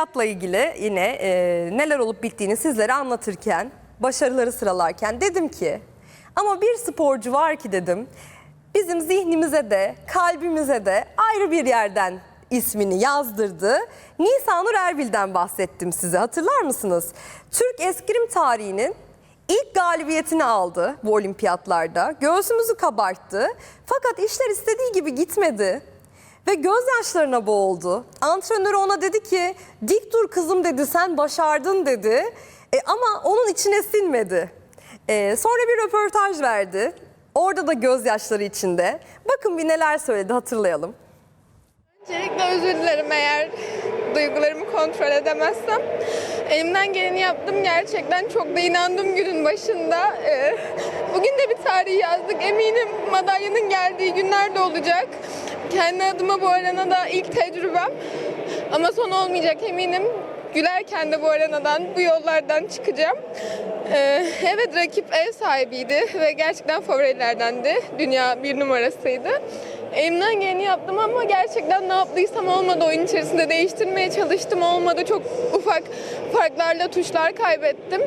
Hayatla ilgili yine e, neler olup bittiğini sizlere anlatırken, başarıları sıralarken dedim ki ama bir sporcu var ki dedim bizim zihnimize de kalbimize de ayrı bir yerden ismini yazdırdı. Nisanur Erbil'den bahsettim size hatırlar mısınız? Türk eskrim tarihinin ilk galibiyetini aldı bu olimpiyatlarda. Göğsümüzü kabarttı. Fakat işler istediği gibi gitmedi. Ve gözyaşlarına boğuldu. Antrenörü ona dedi ki dik dur kızım dedi sen başardın dedi. E, ama onun içine sinmedi. E, sonra bir röportaj verdi. Orada da gözyaşları içinde. Bakın bir neler söyledi hatırlayalım. Öncelikle özür dilerim eğer duygularımı kontrol edemezsem. Elimden geleni yaptım gerçekten çok da inandım günün başında. Ee, Bugün de bir tarih yazdık. Eminim madalyanın geldiği günler de olacak. Kendi adıma bu arenada ilk tecrübem. Ama son olmayacak eminim. Gülerken de bu arenadan, bu yollardan çıkacağım. Ee, evet rakip ev sahibiydi ve gerçekten favorilerdendi. Dünya bir numarasıydı. Elimden geleni yaptım ama gerçekten ne yaptıysam olmadı oyun içerisinde değiştirmeye çalıştım olmadı. Çok ufak farklarla tuşlar kaybettim.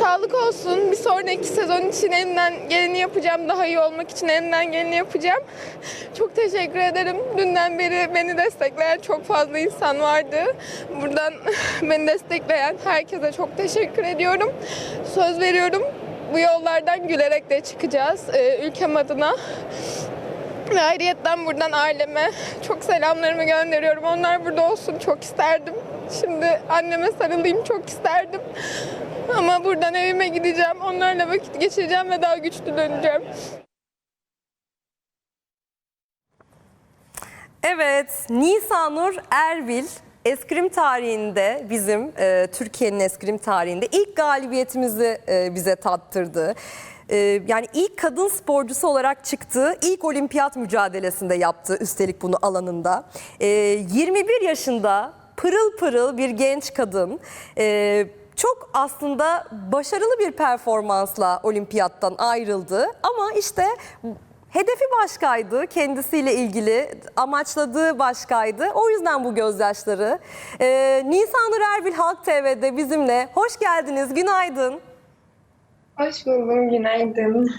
Sağlık olsun. Bir sonraki sezon için elimden geleni yapacağım. Daha iyi olmak için elimden geleni yapacağım. Çok teşekkür ederim. Dünden beri beni destekleyen çok fazla insan vardı. Buradan beni destekleyen herkese çok teşekkür ediyorum. Söz veriyorum. Bu yollardan gülerek de çıkacağız ee, ülkem adına. Ve ayrıyetten buradan aileme çok selamlarımı gönderiyorum. Onlar burada olsun çok isterdim. Şimdi anneme sarılayım çok isterdim. Ama buradan evime gideceğim. Onlarla vakit geçireceğim ve daha güçlü döneceğim. Evet, Nisanur Erbil eskrim tarihinde bizim e, Türkiye'nin eskrim tarihinde ilk galibiyetimizi e, bize tattırdı. E, yani ilk kadın sporcusu olarak çıktığı ilk olimpiyat mücadelesinde yaptı üstelik bunu alanında. E, 21 yaşında pırıl pırıl bir genç kadın. E, çok aslında başarılı bir performansla olimpiyattan ayrıldı ama işte Hedefi başkaydı, kendisiyle ilgili amaçladığı başkaydı. O yüzden bu gözyaşları. Ee, Nisanur Erbil Halk TV'de bizimle. Hoş geldiniz, günaydın. Hoş buldum, günaydın.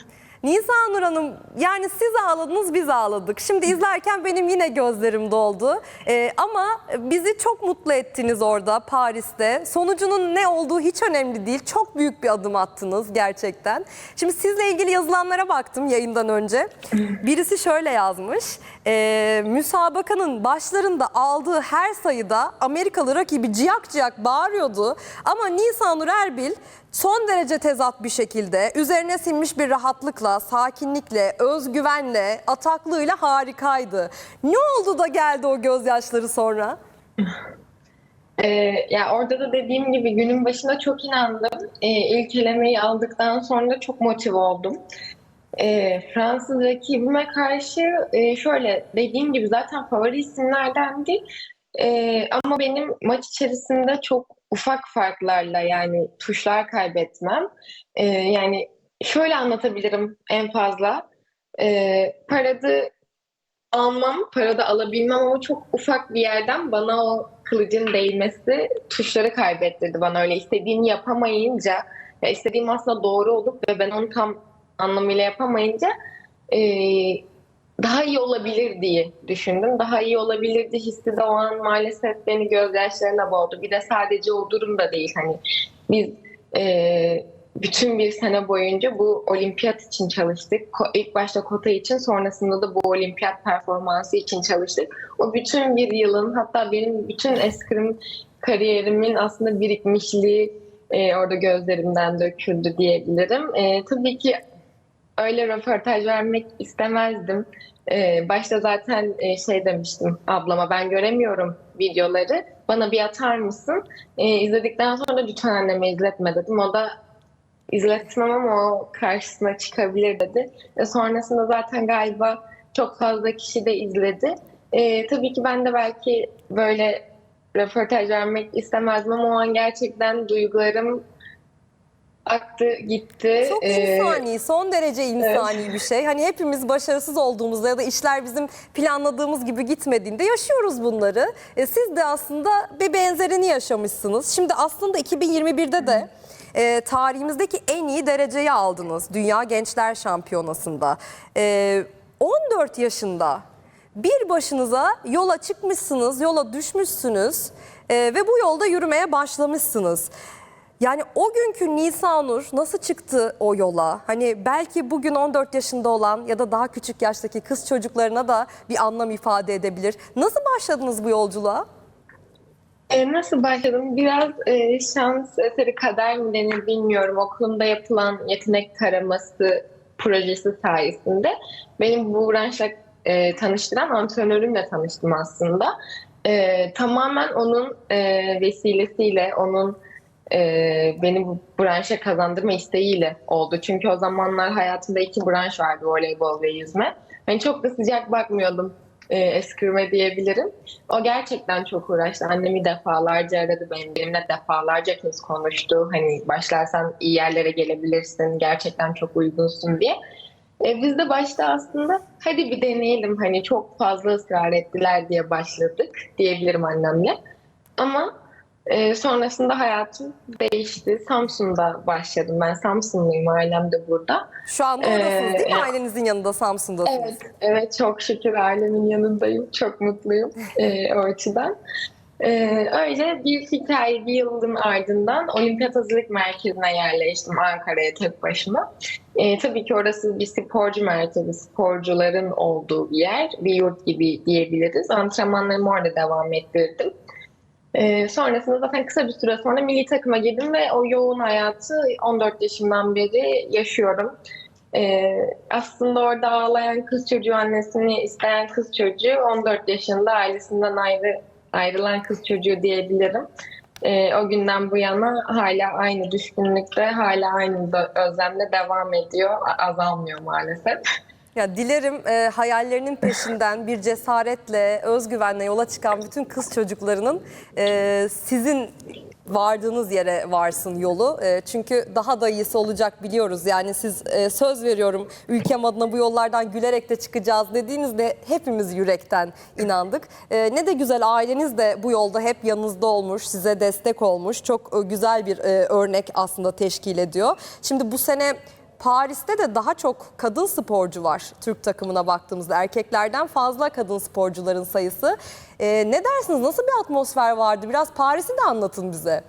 Nisanur Hanım, yani siz ağladınız, biz ağladık. Şimdi izlerken benim yine gözlerim doldu. Ee, ama bizi çok mutlu ettiniz orada Paris'te. Sonucunun ne olduğu hiç önemli değil. Çok büyük bir adım attınız gerçekten. Şimdi sizle ilgili yazılanlara baktım yayından önce. Birisi şöyle yazmış. Ee, müsabakanın başlarında aldığı her sayıda Amerikalı rakibi ciyak ciyak bağırıyordu. Ama Nisanur Erbil son derece tezat bir şekilde üzerine sinmiş bir rahatlıkla, sakinlikle, özgüvenle, ataklığıyla harikaydı. Ne oldu da geldi o gözyaşları sonra? Ee, ya orada da dediğim gibi günün başında çok inandım. Ee, ilk elemeyi aldıktan sonra çok motive oldum. Ee, Fransız rakibime karşı e, şöyle dediğim gibi zaten favori isimlerdendi. Ee, ama benim maç içerisinde çok ufak farklarla yani tuşlar kaybetmem. Ee, yani şöyle anlatabilirim en fazla. Ee, paradı almam, parada alabilmem ama çok ufak bir yerden bana o kılıcın değmesi tuşları kaybettirdi bana öyle istediğimi yapamayınca ya istediğim aslında doğru olup ve ben onu tam anlamıyla yapamayınca eee, daha iyi olabilir diye düşündüm. Daha iyi olabilirdi hissi de o an maalesef beni gözyaşlarına boğdu. Bir de sadece o durum da değil hani biz eee, bütün bir sene boyunca bu olimpiyat için çalıştık. İlk başta kota için sonrasında da bu olimpiyat performansı için çalıştık. O bütün bir yılın hatta benim bütün eskrim kariyerimin aslında birikmişliği e, orada gözlerimden döküldü diyebilirim. E, tabii ki öyle röportaj vermek istemezdim. E, başta zaten e, şey demiştim ablama ben göremiyorum videoları. Bana bir atar mısın? E, izledikten sonra lütfen anneme izletme dedim. O da izletmem ama o karşısına çıkabilir dedi. E, sonrasında zaten galiba çok fazla kişi de izledi. E, tabii ki ben de belki böyle röportaj vermek istemezdim ama o an gerçekten duygularım aktı gitti. Çok Ee, insani, son derece insani bir şey. Hani hepimiz başarısız olduğumuzda ya da işler bizim planladığımız gibi gitmediğinde yaşıyoruz bunları. E, siz de aslında bir benzerini yaşamışsınız. Şimdi aslında 2021'de de e, tarihimizdeki en iyi dereceyi aldınız Dünya Gençler Şampiyonası'nda. E, 14 yaşında bir başınıza yola çıkmışsınız, yola düşmüşsünüz e, ve bu yolda yürümeye başlamışsınız. Yani o günkü Nisanur nasıl çıktı o yola? Hani belki bugün 14 yaşında olan ya da daha küçük yaştaki kız çocuklarına da bir anlam ifade edebilir. Nasıl başladınız bu yolculuğa? E, nasıl başladım? Biraz e, şans eseri kader mi denir bilmiyorum. Okulunda yapılan yetenek taraması projesi sayesinde benim bu branşla e, tanıştıran antrenörümle tanıştım aslında. E, tamamen onun e, vesilesiyle, onun e, beni bu branşa kazandırma isteğiyle oldu. Çünkü o zamanlar hayatımda iki branş vardı, voleybol ve yüzme. Ben çok da sıcak bakmıyordum e, eskürme diyebilirim. O gerçekten çok uğraştı. Annemi defalarca aradı benim. Benimle defalarca kez konuştu. Hani başlarsan iyi yerlere gelebilirsin. Gerçekten çok uygunsun diye. E, biz de başta aslında hadi bir deneyelim. Hani çok fazla ısrar ettiler diye başladık diyebilirim annemle. Ama e, sonrasında hayatım değişti. Samsun'da başladım. Ben Samsunluyum. Ailem de burada. Şu anda Ee, oradasınız değil mi? Ailenizin yanında Samsun'dasınız. Evet, evet çok şükür ailemin yanındayım. Çok mutluyum e, o açıdan. E, öyle bir hikaye bir yılın ardından Olimpiyat Hazırlık Merkezi'ne yerleştim Ankara'ya tek başıma. E, tabii ki orası bir sporcu merkezi, sporcuların olduğu bir yer, bir yurt gibi diyebiliriz. Antrenmanlarımı orada devam ettirdim. E, sonrasında zaten kısa bir süre sonra milli takıma girdim ve o yoğun hayatı 14 yaşımdan beri yaşıyorum. Ee, aslında orada ağlayan kız çocuğu annesini isteyen kız çocuğu 14 yaşında ailesinden ayrı ayrılan kız çocuğu diyebilirim. Ee, o günden bu yana hala aynı düşkünlükte, hala aynı özlemde devam ediyor. Azalmıyor maalesef. Ya dilerim e, hayallerinin peşinden bir cesaretle, özgüvenle yola çıkan bütün kız çocuklarının e, sizin vardığınız yere varsın yolu. E, çünkü daha da iyisi olacak biliyoruz. Yani siz e, söz veriyorum ülkem adına bu yollardan gülerek de çıkacağız dediğinizde hepimiz yürekten inandık. E, ne de güzel aileniz de bu yolda hep yanınızda olmuş, size destek olmuş. Çok e, güzel bir e, örnek aslında teşkil ediyor. Şimdi bu sene Paris'te de daha çok kadın sporcu var Türk takımına baktığımızda. Erkeklerden fazla kadın sporcuların sayısı. Ee, ne dersiniz? Nasıl bir atmosfer vardı? Biraz Paris'i de anlatın bize.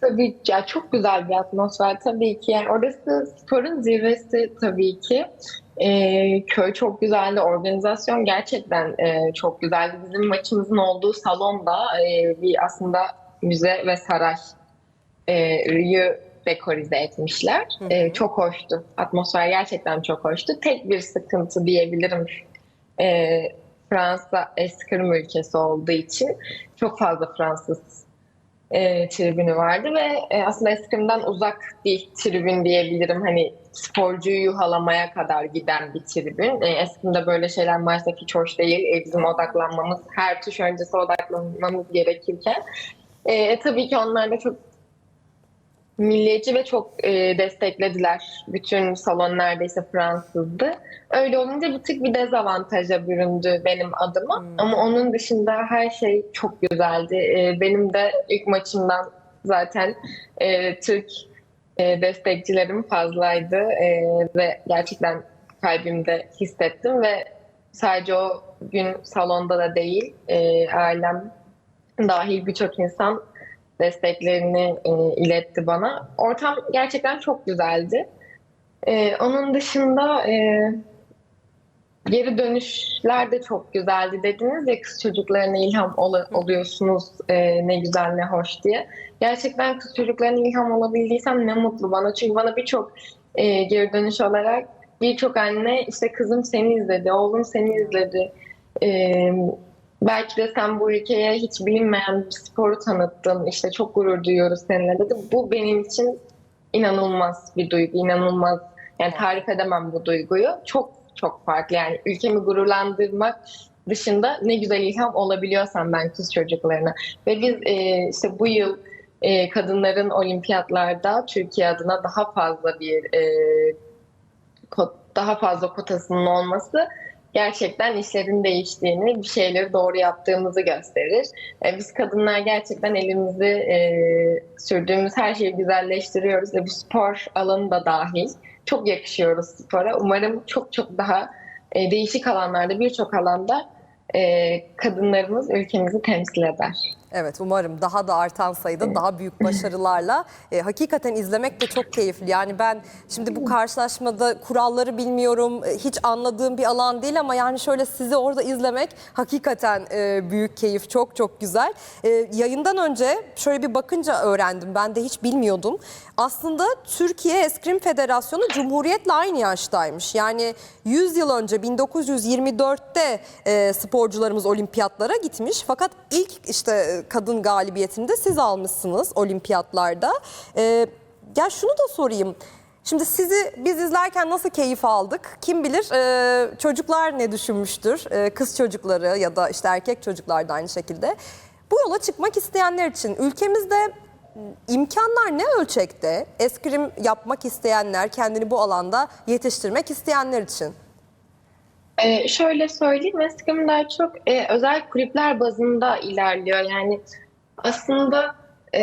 Tabii ya çok güzel bir atmosfer tabii ki. Yani orası sporun zirvesi tabii ki. Ee, köy çok güzeldi. Organizasyon gerçekten e, çok güzeldi. Bizim maçımızın olduğu salonda e, bir aslında müze ve saray e, dekorize etmişler. E, çok hoştu. Atmosfer gerçekten çok hoştu. Tek bir sıkıntı diyebilirim. E, Fransa eskrim ülkesi olduğu için çok fazla Fransız e, tribünü vardı ve e, aslında eskrimden uzak bir tribün diyebilirim. Hani sporcuyu yuhalamaya kadar giden bir tribün. E, eskrimde böyle şeyler maalesef hiç hoş değil. E, bizim odaklanmamız, her tuş öncesi odaklanmamız gerekirken. E, tabii ki onlar da çok milliyetçi ve çok e, desteklediler. Bütün salon neredeyse Fransızdı. Öyle olunca bir tık bir dezavantaja büründü benim adıma. Ama onun dışında her şey çok güzeldi. E, benim de ilk maçımdan zaten e, Türk e, destekçilerim fazlaydı E, ve gerçekten kalbimde hissettim ve sadece o gün salonda da değil e, ailem dahil birçok insan desteklerini e, iletti bana. Ortam gerçekten çok güzeldi. E, onun dışında e, geri dönüşler de çok güzeldi dediniz ya kız çocuklarına ilham ol- oluyorsunuz e, ne güzel ne hoş diye. Gerçekten kız çocuklarına ilham olabildiysem ne mutlu bana. Çünkü bana birçok e, geri dönüş olarak birçok anne işte kızım seni izledi, oğlum seni izledi. E, belki de sen bu ülkeye hiç bilinmeyen bir sporu tanıttın. İşte çok gurur duyuyoruz seninle dedi. Bu benim için inanılmaz bir duygu, inanılmaz. Yani tarif edemem bu duyguyu. Çok çok farklı. Yani ülkemi gururlandırmak dışında ne güzel ilham olabiliyorsam ben kız çocuklarına. Ve biz e, işte bu yıl e, kadınların olimpiyatlarda Türkiye adına daha fazla bir e, daha fazla kotasının olması gerçekten işlerin değiştiğini, bir şeyleri doğru yaptığımızı gösterir. E, biz kadınlar gerçekten elimizi e, sürdüğümüz her şeyi güzelleştiriyoruz ve bu spor alanı da dahil. Çok yakışıyoruz spora. Umarım çok çok daha e, değişik alanlarda, birçok alanda kadınlarımız ülkemizi temsil eder. Evet umarım daha da artan sayıda daha büyük başarılarla e, hakikaten izlemek de çok keyifli. Yani ben şimdi bu karşılaşmada kuralları bilmiyorum e, hiç anladığım bir alan değil ama yani şöyle sizi orada izlemek hakikaten e, büyük keyif çok çok güzel. E, yayından önce şöyle bir bakınca öğrendim ben de hiç bilmiyordum. Aslında Türkiye Eskrim Federasyonu Cumhuriyet'le aynı yaştaymış. Yani 100 yıl önce 1924'te e, sporcularımız olimpiyatlara gitmiş. Fakat ilk işte e, kadın galibiyetinde siz almışsınız olimpiyatlarda. E, ya şunu da sorayım. Şimdi sizi biz izlerken nasıl keyif aldık? Kim bilir e, çocuklar ne düşünmüştür? E, kız çocukları ya da işte erkek çocuklar da aynı şekilde. Bu yola çıkmak isteyenler için ülkemizde imkanlar ne ölçekte? Eskrim yapmak isteyenler, kendini bu alanda yetiştirmek isteyenler için. Ee, şöyle söyleyeyim, eskrim daha çok e, özel kulüpler bazında ilerliyor. Yani aslında e,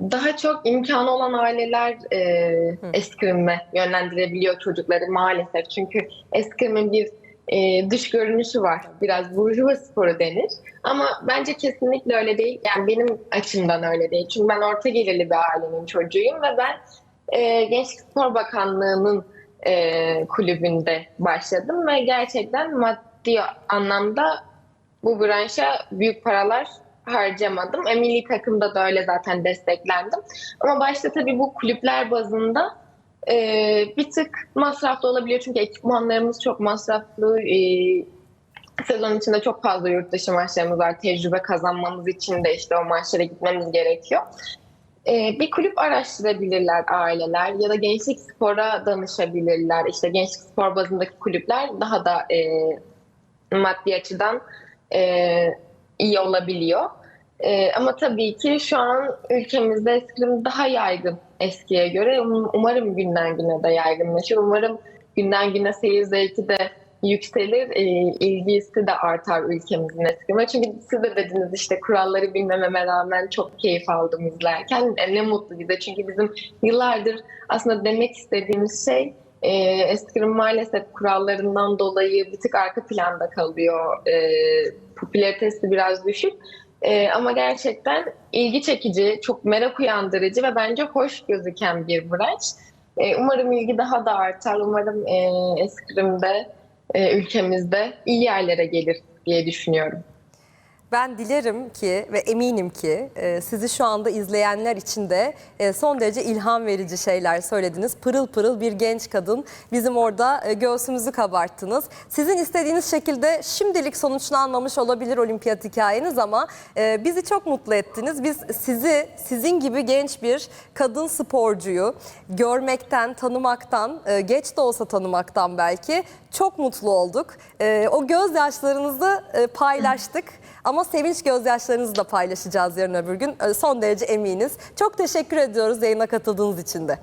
daha çok imkanı olan aileler e, eskrime yönlendirebiliyor çocukları maalesef. Çünkü eskrimin bir e, dış görünüşü var. Biraz burjuva sporu denir. Ama bence kesinlikle öyle değil. Yani benim açımdan öyle değil. Çünkü ben orta gelirli bir ailenin çocuğuyum ve ben e, Gençlik Spor Bakanlığı'nın e, kulübünde başladım ve gerçekten maddi anlamda bu branşa büyük paralar harcamadım. E, milli takımda da öyle zaten desteklendim. Ama başta tabii bu kulüpler bazında e, bir tık masraflı olabiliyor. Çünkü ekipmanlarımız çok masraflı. E, sezon içinde çok fazla yurt dışı maçlarımız var. Tecrübe kazanmamız için de işte o maçlara gitmemiz gerekiyor. Ee, bir kulüp araştırabilirler aileler ya da gençlik spora danışabilirler. İşte gençlik spor bazındaki kulüpler daha da e, maddi açıdan e, iyi olabiliyor. E, ama tabii ki şu an ülkemizde eskrim daha yaygın eskiye göre. Um- Umarım günden güne de yaygınlaşır. Umarım günden güne seyir zevki de yükselir, e, ilgisi de artar ülkemizin eskrime. Çünkü siz de dediniz işte kuralları bilmememe rağmen çok keyif aldım izlerken. E, ne mutlu bize çünkü bizim yıllardır aslında demek istediğimiz şey e, eskrim maalesef kurallarından dolayı bir tık arka planda kalıyor. E, popülaritesi biraz düşük. E, ama gerçekten ilgi çekici, çok merak uyandırıcı ve bence hoş gözüken bir branş. E, umarım ilgi daha da artar. Umarım e, eskrimde ülkemizde iyi yerlere gelir diye düşünüyorum. Ben dilerim ki ve eminim ki e, sizi şu anda izleyenler için de e, son derece ilham verici şeyler söylediniz. Pırıl pırıl bir genç kadın. Bizim orada e, göğsümüzü kabarttınız. Sizin istediğiniz şekilde şimdilik sonuçlanmamış olabilir olimpiyat hikayeniz ama e, bizi çok mutlu ettiniz. Biz sizi sizin gibi genç bir kadın sporcuyu görmekten, tanımaktan, e, geç de olsa tanımaktan belki çok mutlu olduk. E, o gözyaşlarınızı e, paylaştık. Ama sevinç gözyaşlarınızı da paylaşacağız yarın öbür gün. Ee, Son derece eminiz. Çok teşekkür ediyoruz yayına katıldığınız için de.